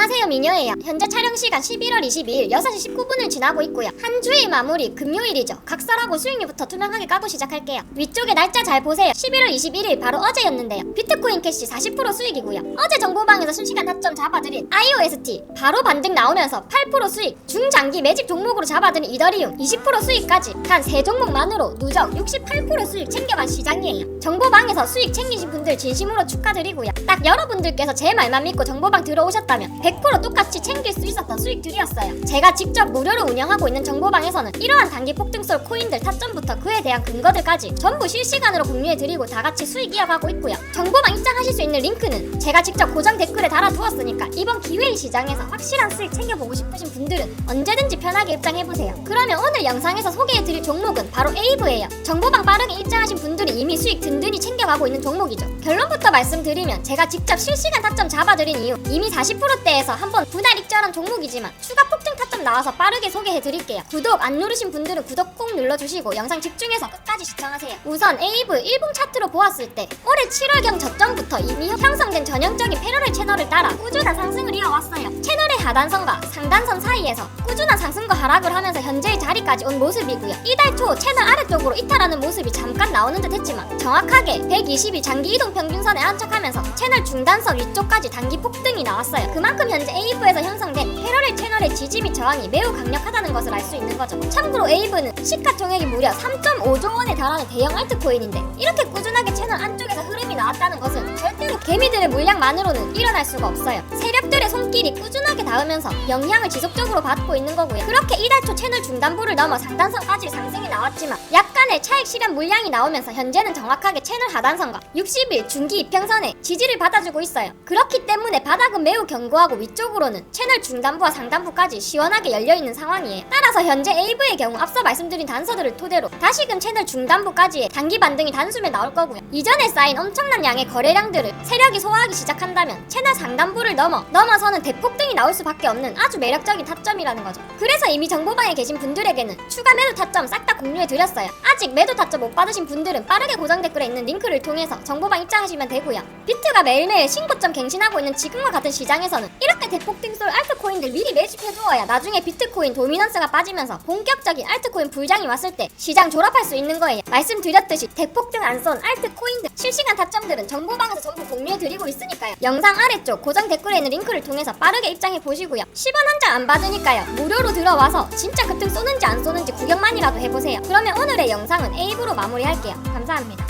안녕하세요 미녀예요. 현재 촬영 시간 11월 22일 6시 19분을 지나고 있고요. 한 주의 마무리 금요일이죠. 각설하고 수익률부터 투명하게 까고 시작할게요. 위쪽에 날짜 잘 보세요. 11월 21일 바로 어제였는데요. 비트코인 캐시 40% 수익이고요. 어제 정보방에서 순시간 타점 잡아드린 IOST 바로 반등 나오면서 8% 수익 중장기 매집 종목으로 잡아드린 이더리움 20% 수익까지 단세 종목만으로 누적 68% 수익 챙겨간 시장이에요. 정보방에서 수익 챙기신 분들 진심으로 축하드리고요. 딱 여러분들께서 제 말만 믿고 정보방 들어오셨다면 100% 똑같이 챙길 수 있었던 수익들이었어요. 제가 직접 무료로 운영하고 있는 정보방에서는 이러한 단기 폭등설 코인들 타점부터 그에 대한 근거들까지 전부 실시간으로 공유해드리고 다같이 수익 이어가고 있고요. 정보방 입장하실 수 있는 링크는 제가 직접 고정 댓글에 달아두었으니까 이번 기회의 시장에서 확실한 수익 챙겨보고 싶으신 분들은 언제든지 편하게 입장해보세요. 그러면 오늘 영상에서 소개해드릴 종목은 바로 에이브예요. 정보방 빠르게 입장하신 분들이 이미 수익 든든히 챙겨가고 있는 종목이죠. 결론부터 말씀드리면 제가 직접 실시간 타점 잡아드린 이유 이미 40%대에 서 한번 분할 익절한 종목이지만 추가 폭등 타점 나와서 빠르게 소개해드릴게요. 구독 안 누르신 분들은 구독 꼭 눌러주시고 영상 집중해서 끝까지 시청하세요. 우선 에이브 일봉 차트로 보았을 때 올해 7월경 저점부터 이미 형성된 전형적인 패러렐 채널을 따라 꾸준한 상승을 이어왔어요. 채널의 하단선과 상단선 사이에서 꾸준한 상승과 하락을 하면서 현재의 자리까지 온 모습이고요. 이달 초 채널 아래쪽으로 이탈하는 모습이 잠깐 나오는 듯 했지만 정확하게 120일 장기 이동 평균선에 안착하면서 채널 중단선 위쪽까지 단기 폭등이 나왔어요. 그만큼 현재 에이브에서 형성된 패러렐 채널의 지지 및 저항이 매우 강력하다는 것을 알 수 있는 거죠. 참고로 에이브는 시가 총액이 무려 3.5조 원에 달하는 대형 알트코인인데 이렇게 꾸준하게 채널 안쪽에서 흐름이 나왔다는 것은 절대로 개미들의 물량만으로는 일어날 수가 없어요. 세력들의 손길이 꾸준하게 닿으면서 영향을 지속적으로 받고 있는 거고요. 그렇게 이달 초 채널 중단부를 넘어 상단선까지 상승이 나왔지만 약간의 차익 실현 물량이 나오면서 현재는 정확하게 채널 하단선과 60일 중기 이평선에 지지를 받아주고 있어요. 그렇기 때문에 바닥은 매우 견고하고 위쪽으로는 채널 중단부와 상단부까지 시원하게 열려있는 상황이에요. 따라서 현재 에이브의 경우 앞서 말씀드린 단서들을 토대로 다시금 채널 중단부까지의 단기 반등이 단숨에 나올 거고요. 이전에 쌓인 엄청난 양의 거래량들을 세력이 소화하기 시작한다면 채널 상단부를 넘어 넘어서는 대폭등이 나올 수밖에 없는 아주 매력적인 타점이라는 거죠. 그래서 이미 정보방에 계신 분들에게는 추가 매도 타점 싹 다 공유해 드렸어요 아직 매도 타점 못 받으신 분들은 빠르게 고정 댓글에 있는 링크를 통해서 정보방 입장하시면 되고요. 비트가 매일매일 신고점 갱신하고 있는 지금과 같은 시장에서는 이렇게 대폭등 쏠 알트코인들 미리 매집해두어야 나중에 비트코인 도미넌스가 빠지면서 본격적인 알트코인 불장이 왔을 때 시장 졸업할 수 있는 거예요. 말씀드렸듯이 대폭 등 안 쏜 알트코인들 실시간 타점들은 정보방에서 전부 공유해드리고 있으니까요. 영상 아래쪽 고정 댓글에 있는 링크를 통해서 빠르게 입장해 보시고요. 10원 한 장 안 받으니까요. 무료로 들어와서 진짜 급등 쏘는지 안 쏘는지 구경만이라도 해보세요. 그러면 오늘의 영상은 에이브로 마무리할게요. 감사합니다